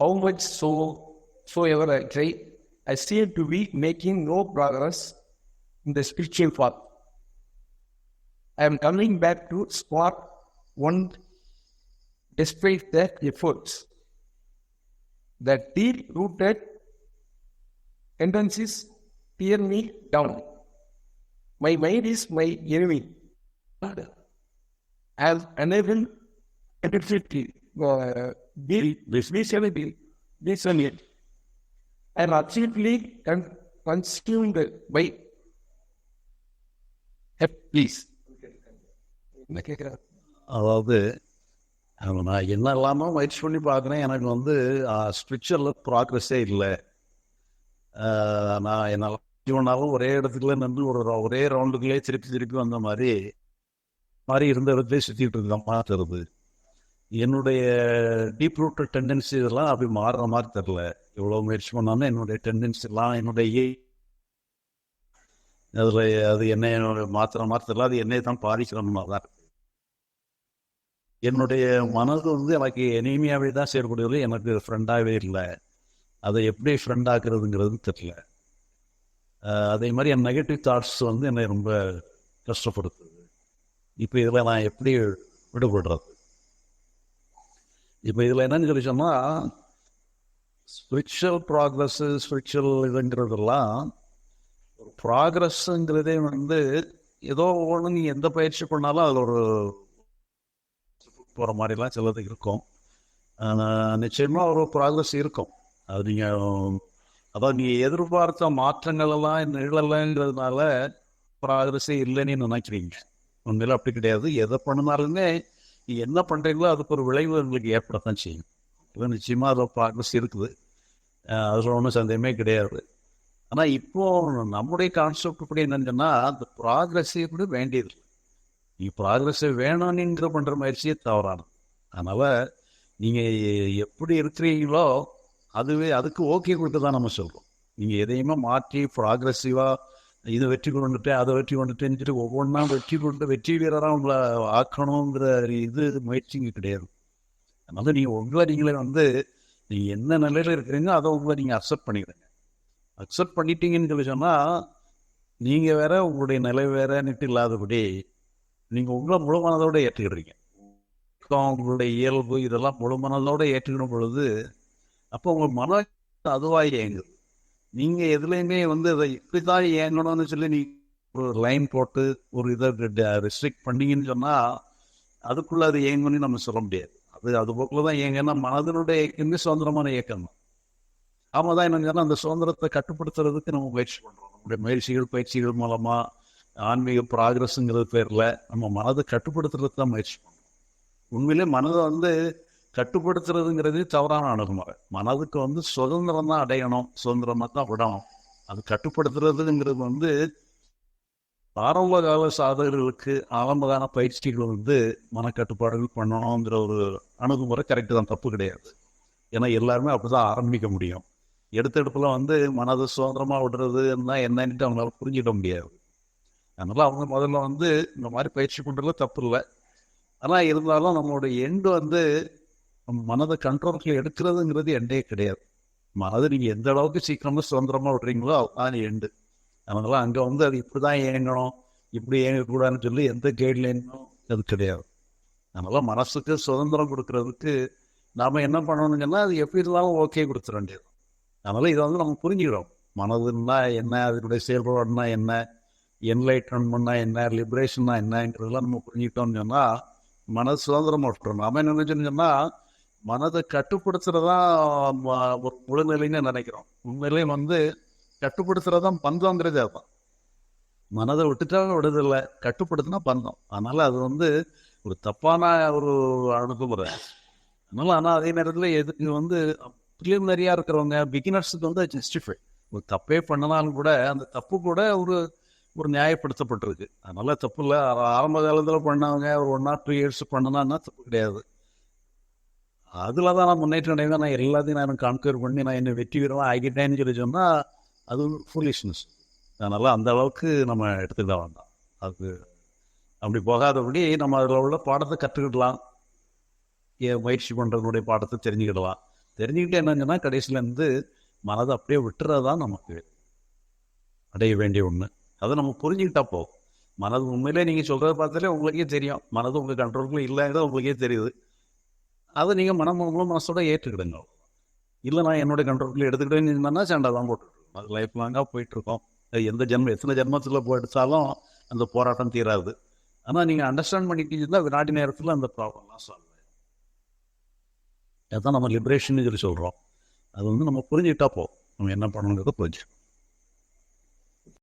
how much so soever I try, I seem to be making no progress in the spiritual path. I am coming back to spot one despite the efforts. The deep rooted tendencies tear me down. My mind is my enemy. I am unable to uh, be visually listen it. I am absolutely con- consumed by கேட்குறேன் அதாவது நான் என்ன இல்லாமல் முயற்சி பண்ணி பார்க்குறேன். எனக்கு வந்து ஸ்பிரிச்சுவலில் ப்ராக்ரஸே இல்லை. நான் என்னால் பண்ணாலும் ஒரே இடத்துக்குள்ள நின்று ஒரு ஒரே ரவுண்டுக்குள்ளே திருப்பி திருப்பி வந்த மாதிரி மாதிரி இருந்த இடத்துல சுற்றிட்டு மாதிரி தருது என்னுடைய டீப் ரூட்டட் டெண்டன்சி இதெல்லாம் அப்படி மாறுற மாதிரி தெரில எவ்வளோ முயற்சி பண்ணாலும் என்னுடைய டெண்டன்சி எல்லாம் என்னுடைய அதில் அது என்னை மாற்றுற மாதிரி தெரியல. அது என்னை தான் பாதிக்கிற மாதிரி தான் என்னுடைய மனது வந்து எனக்கு எனிமையாகவே தான் செயல்படுவது எனக்கு ஃப்ரெண்டாகவே இல்லை. அதை எப்படி ஃப்ரெண்ட் ஆக்குறதுங்கிறது தெரியல. அதே மாதிரி என் நெகட்டிவ் தாட்ஸ் வந்து என்னை ரொம்ப கஷ்டப்படுத்துது. இப்போ இதில் நான் எப்படி விடுபடுறது? இப்போ இதில் என்னன்னு சொல்லி சொன்னால் ஸ்பிரிச்சுவல் ப்ராக்ரஸ்ஸு ஸ்பிரிச்சுவல் இதுங்கிறதெல்லாம் ஒரு ப்ராக்ரஸ்ங்கிறதே வந்து ஏதோ ஒன்று நீ எந்த பயிற்சி பண்ணாலும் அதில் ஒரு போகிற மாதிரிலாம் சிலது இருக்கும். நிச்சயமாக ஒரு ப்ராக்ரஸ் இருக்கும். அது நீங்கள் அதாவது நீங்கள் எதிர்பார்த்த மாற்றங்கள் எல்லாம் நிழலைங்கிறதுனால ப்ராக்ரஸே இல்லைன்னு நினைக்கிறீங்க. உண்மையில் அப்படி கிடையாது. எதை பண்ணினாலுமே என்ன பண்ணுறீங்களோ அதுக்கு ஒரு விளைவு உங்களுக்கு ஏற்படத்தான் செய்யும். இது நிச்சயமாக அதில் ப்ராக்ரஸ் இருக்குது. அதில் ஒன்றும் சந்தேகமே கிடையாது. ஆனால் இப்போ நம்முடைய கான்செப்ட் இப்படி என்னன்னு அந்த ப்ராக்ரஸே கூட வேண்டியது நீ ப்ராக்ரஸை வேணும்னுங்கிற பண்ணுற முயற்சியே தவறானது. அதனால் நீங்கள் எப்படி இருக்கிறீங்களோ அதுவே அதுக்கு ஓகே கொடுத்து தான் நம்ம சொல்கிறோம் நீங்கள் எதையுமே மாற்றி ப்ராக்ரெசிவாக இதை வெற்றி கொண்டுட்டு அதை வெற்றி கொண்டுட்டுன்னு ஒவ்வொன்றா வெற்றி கொண்டு வெற்றி வீரராக உங்களை ஆக்கணுங்கிற இது முயற்சி இங்கே கிடையாது அதனால நீங்கள் உங்களை நீங்களே வந்து நீங்கள் என்ன நிலையில் இருக்கிறீங்களோ அதை உங்களை நீங்கள் அக்செப்ட் பண்ணிக்கிறீங்க அக்செப்ட் பண்ணிட்டீங்கன்னு சொல்லி சொன்னால் நீங்கள் வேற உங்களுடைய நிலை வேறன்னுட்டு இல்லாதபடி நீங்கள் உங்களை முழு மனதோட ஏற்றுக்கிறீங்க உங்களுடைய இயல்பு இதெல்லாம் முழு மனதோட ஏற்றுக்கணும் பொழுது அப்போ உங்கள் மனம் அதுவாக இயங்குது நீங்க எதுலையுமே வந்து அதை இப்படித்தான் இயங்கணும்னு சொல்லி நீ ஒரு லைன் போட்டு ஒரு இதை ரெஸ்ட்ரிக்ட் பண்ணீங்கன்னு சொன்னா அதுக்குள்ள அது இயங்கணும்னு நம்ம சொல்ல முடியாது. அது அது போக்கில் தான் மனதினுடைய மனதனுடைய இயக்கமே சுதந்திரமான இயக்கம் தான். ஆமாம் தான் என்ன அந்த சுதந்திரத்தை கட்டுப்படுத்துறதுக்கு நம்ம முயற்சி பண்ணுறோம் நம்முடைய முயற்சிகள் பயிற்சிகள் மூலமாக ஆன்மீக ப்ராக்ரஸ்ங்கிறது பேரில் நம்ம மனதை கட்டுப்படுத்துறதுக்கு தான் முயற்சி பண்ணுறோம் உண்மையிலே மனதை வந்து கட்டுப்படுத்துறதுங்கிறது தவறான அணுகுமுறை. மனதுக்கு வந்து சுதந்திரம் தான் அடையணும் சுதந்திரமாக தான் விடணும். அது கட்டுப்படுத்துறதுங்கிறது வந்து ஆரம்ப கால சாதகர்களுக்கு ஆரம்பகால பயிற்சிகள் வந்து மனக்கட்டுப்பாடுகள் பண்ணணுங்கிற ஒரு அணுகுமுறை கரெக்டு தான் தப்பு கிடையாது. ஏன்னா எல்லாருமே அப்படிதான் ஆரம்பிக்க முடியும். எடுத்த வந்து மனதை சுதந்திரமாக விடுறதுன்னா என்னன்ட்டு அவங்களால புரிஞ்சிட முடியாது. அதனால அவங்க முதல்ல வந்து இந்த மாதிரி பயிற்சி பண்ணுறதுல தப்பு இல்லை. ஆனால் இருந்தாலும் நம்மளோட எண்டு வந்து மனதை கண்ட்ரோலுக்கு எடுக்கிறதுங்கிறது எண்டே கிடையாது. மனதை நீங்கள் எந்த அளவுக்கு சீக்கிரமாக சுதந்திரமாக விடுறீங்களோ அதுதான் எண்டு. அதனால அங்கே வந்து அது இப்படி தான் இயங்கணும் இப்படி இயங்கக்கூடாதுன்னு சொல்லி எந்த கைட்லைனும் அது கிடையாது. அதனால மனசுக்கு சுதந்திரம் கொடுக்கறதுக்கு நாம் என்ன பண்ணணுங்கன்னா அது எப்படி இருந்தாலும் ஓகே கொடுத்துட வேண்டியது. அதனால இதை வந்து நம்ம புரிஞ்சுக்கிறோம். மனதுன்னா என்ன அதனுடைய செயல்பாடுனா என்ன என்லைட்டன்மெண்ட்னா என்ன லிபரேஷன்னா என்னங்கிறதெல்லாம் நம்ம புரிஞ்சுக்கிட்டோம்னு சொன்னால் மனது சுதந்திரமாக விட்டுறோம் நாம என்ன நினைச்சோம்னு சொன்னால் மனதை கட்டுப்படுத்துறதா ஒரு முழுநிலைன்னு நினைக்கிறோம். உண்மையிலேயே வந்து கட்டுப்படுத்துறதான் பந்தங்கிறது அதுதான். மனதை விட்டுட்டா விடுதலை கட்டுப்படுத்தினா பந்தம். அதனால அது வந்து ஒரு தப்பான ஒரு அணுகுமுறை. அதனால ஆனால் அதே நேரத்தில் எதுக்கு வந்து ப்ரிலிமினரியா இருக்கிறவங்க பிகினர்ஸுக்கு வந்து ஜஸ்டிஃபை ஒரு தப்பே பண்ணனாலும் கூட அந்த தப்பு கூட ஒரு ஒரு நியாயப்படுத்தப்பட்டிருக்கு. அதனால தப்பு இல்லை. ஆரம்ப காலத்தில் பண்ணவங்க ஒரு ஒன் ஆர் டூ இயர்ஸ் பண்ணனான்னா தப்பு கிடையாது. அதில் தான் நான் முன்னேற்றம் அடைவேன். நான் எல்லாத்தையும் நான் கான்கர் பண்ணி நான் என்ன வெற்றிகரமாக ஆகிட்டேன்னு சொல்லி சொன்னால் அது ஃபுல்லிஷ்னஸ் அதனால் அந்த அளவுக்கு நம்ம எடுத்துக்கிட வேண்டாம். அது அப்படி போகாதபடி நம்ம அதில் உள்ள பாடத்தை கற்றுக்கிடலாம். ஏன் முயற்சி பண்ணுறதுனுடைய பாடத்தை தெரிஞ்சுக்கிடலாம். தெரிஞ்சுக்கிட்டு என்னங்கன்னா கடைசியிலேருந்து மனதை அப்படியே விட்டுறது தான் நமக்கு அடைய வேண்டிய ஒன்று அதை நம்ம புரிஞ்சுக்கிட்டா போதும். மனது உண்மையிலே நீங்கள் சொல்கிறத பார்த்தாலே உங்களுக்கே தெரியும். மனது உங்கள் கண்ட்ரோலுக்குள்ளே இல்லைங்கிறது உங்களுக்கே தெரியுது. அதை நீங்கள் மனம் முழு மனசோட ஏற்றுக்கிடுங்க. இல்லை நான் என்னோட கண்ட்ரோலில் எடுத்துக்கிட்டேன்னு இருந்தேன்னா சண்டை தான் போட்டுருக்கோம் அது லைஃப் லாங்காக போயிட்டுருக்கோம் எந்த ஜென்மம் எத்தனை ஜென்மத்தில் போயிடுச்சாலும் அந்த போராட்டம் தீராது. ஆனால் நீங்கள் அண்டர்ஸ்டாண்ட் பண்ணிக்கிட்டீங்கன்னா வினாடி நேரத்தில் அந்த ப்ராப்ளம்லாம் சால்வ் ஆகும். அதுதான் நம்ம லிபரேஷன் சொல்லி சொல்கிறோம் அது வந்து நம்ம புரிஞ்சுக்கிட்டா போ நம்ம என்ன பண்ணணுங்கிறத புரிஞ்சு